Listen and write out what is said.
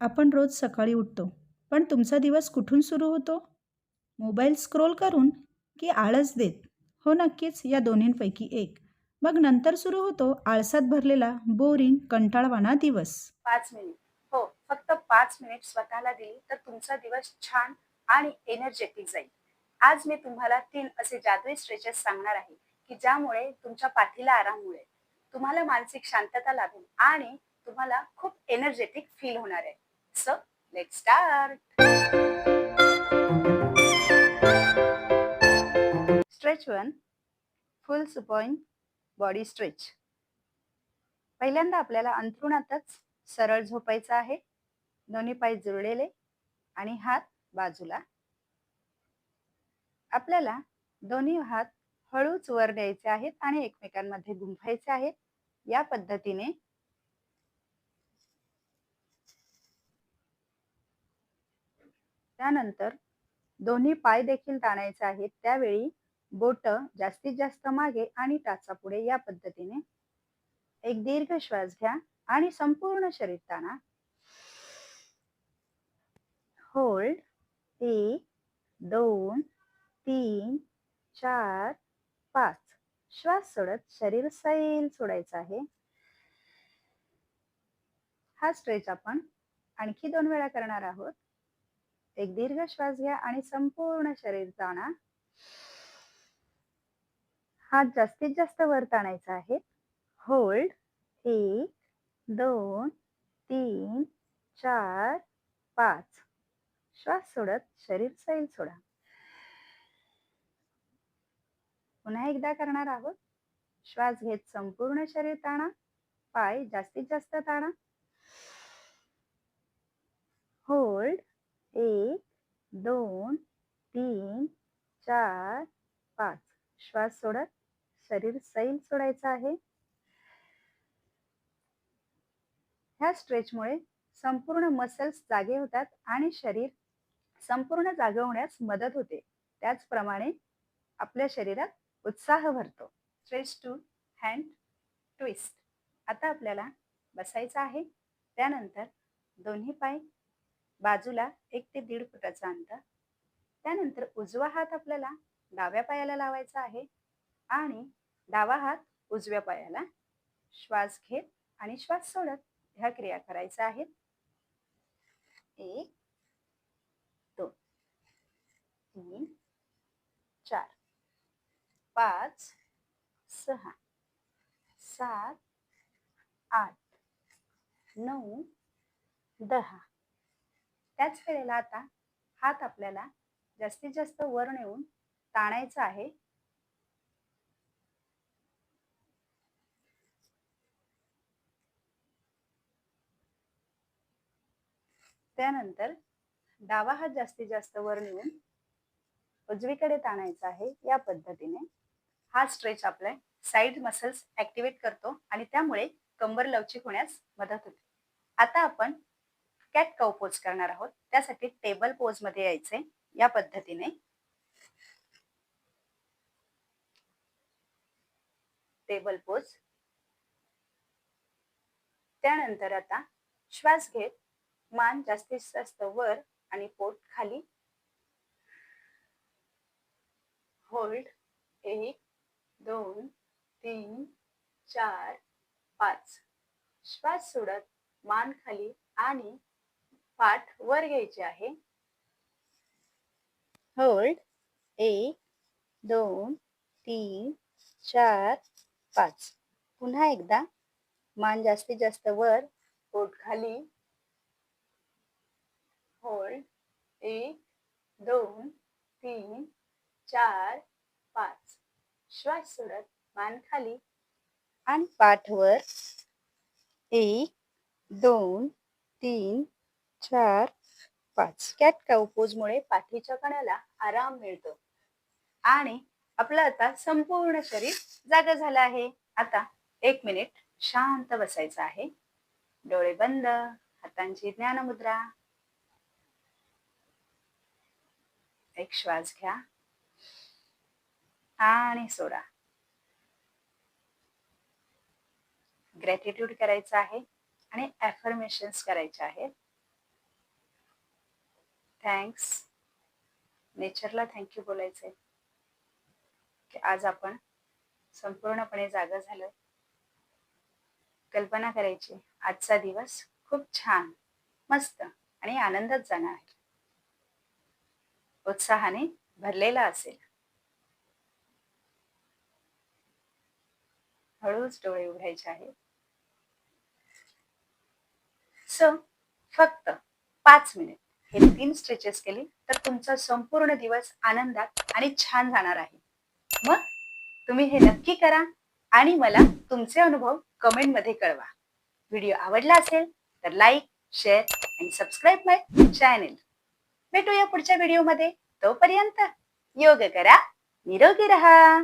आपण रोज सकाळी उठतो. पण तुमचा दिवस कुठून सुरू होतो? मोबाईल स्क्रोल करून की आळस देत? हो नक्कीच. या दोन्हींपैकी एक. मग नंतर सुरू होतो आळसात भरलेला बोरिंग कंटाळवाणा दिवस. पाच मिनिट. हो फक्त पाच मिनिट स्वतःला दिली तर तुमचा दिवस छान आणि एनर्जेटिक जाईल. आज मी तुम्हाला तीन असे जादुई स्ट्रेचेस सांगणार आहे की ज्यामुळे तुमच्या पाठीला आराम मिळेल. तुम्हाला मानसिक शांतता लाभेल आणि तुम्हाला खूप एनर्जेटिक फील होणार आहे. So let's start. Stretch one full supine body stretch पहिल्यांदा आपल्याला अंथरुणातच सरळ झोपायचं आहे. दोन्ही पाय जुळलेले आणि हात बाजूला. आपल्याला दोन्ही हात हळूच वर द्यायचे आहेत आणि एकमेकांमध्ये गुंफायचे आहेत. या पद्धतीने त्यानंतर दोन्ही पाय देखील ताणायचे आहेत. त्यावेळी बोट जास्तीत जास्त मागे आणि टाचा पुढे या पद्धतीने. एक दीर्घ श्वास घ्या आणि संपूर्ण शरीर ताणा. होल्ड एक दोन तीन चार पाच. श्वास सोडत शरीर सैल सोडायचं आहे. हा स्ट्रेच आपण आणखी दोन वेळा करणार आहोत. एक दीर्घ श्वास घ्या आणि संपूर्ण शरीर ताणा हात जास्तीत जास्त वर ताणायचा आहे. होल्ड एक दोन तीन चार पाच. श्वास सोडत शरीर सैल सोडा. पुन्हा एकदा करणार आहोत. श्वास घेत संपूर्ण शरीर ताणा. पाय जास्तीत जास्त ताणा होल्ड एक दोन तीन चार पाच. श्वास सोडत शरीर सैल सोडायचं आहे. ह्या स्ट्रेचमुळे संपूर्ण मसल्स जागे होतात आणि शरीर संपूर्ण जागे होण्यास मदत होते. त्याचप्रमाणे आपल्या शरीरात उत्साह भरतो. स्ट्रेच टू हँड ट्विस्ट आता आपल्याला बसायचं आहे. त्यानंतर दोन्ही पाय बाजूला एक ते दीड फुटाचा अंतर. त्यानंतर उजवा हात आपल्याला डाव्या पायाला लावायचा आहे आणि डावा हात उजव्या पायाला श्वास घेत आणि श्वास सोडत ह्या क्रिया करायच्या आहेत एक दोन तीन चार पाच सहा सात आठ नऊ दहा त्याच वेळेला आता हात आपल्याला जास्तीत जास्त वर नेऊन ताणायचा आहे. त्यानंतर डावा हात जास्तीत जास्त वर नेऊन उजवीकडे ताणायचा आहे या पद्धतीने. हा स्ट्रेच आपले साईड मसल्स ऍक्टिव्हेट करतो आणि त्यामुळे कंबर लवचिक होण्यास मदत होते. आता आपण कॅट कव पोज करणार आहोत. त्यासाठी टेबल पोजमध्ये यायचे या पद्धतीने. टेबल पोज त्यानंतर आता श्वास घेत मान जास्तीत जास्त वर आणि पोट खाली. होल्ड एक दोन तीन चार पाच. श्वास सोडत मान खाली आणि पाठ वर घ्यायचे आहे. होल्ड. एक दोन तीन चार पाच. पुन्हा एकदा. मान जास्तीत जास्त वर. पोट खाली. होल्ड. एक दोन तीन चार पाच. श्वास सोडत. मान खाली. आणि पाठवर एक दोन तीन चार पाच. कॅट काऊ मुळे पाठीच्या कण्याला आराम मिळतो. आणि आपलं आता संपूर्ण शरीर जाग झालं आहे. आता एक मिनिट शांत बसायचं आहे. डोळे बंद हातांची ज्ञानमुद्रा. एक श्वास घ्या. आणि सोडा. ग्रॅटिट्यूड करायचं आहे आणि ऍफर्मेशन्स करायचे आहेत. थँक्स नेचरला थँक्यू बोलायचंय. की आज आपण संपूर्णपणे जागा झालं. कल्पना करायची आजचा दिवस खूप छान मस्त आणि आनंदात जाणार. आहे उत्साहाने भरलेला असेल. हळूच डोळे उघडायचे आहेत. सो फक्त पाच मिनिट हे तीन स्ट्रेचेस केले तर तुमचा संपूर्ण दिवस आनंदात आणि छान जाणार आहे. मग तुम्ही हे नक्की करा आणि मला तुमचे अनुभव कमेंटमध्ये कळवा. व्हिडिओ आवडला असेल तर like share and subscribe my channel भेटूया पुढच्या व्हिडिओमध्ये तोपर्यंत योग करा निरोगी रहा.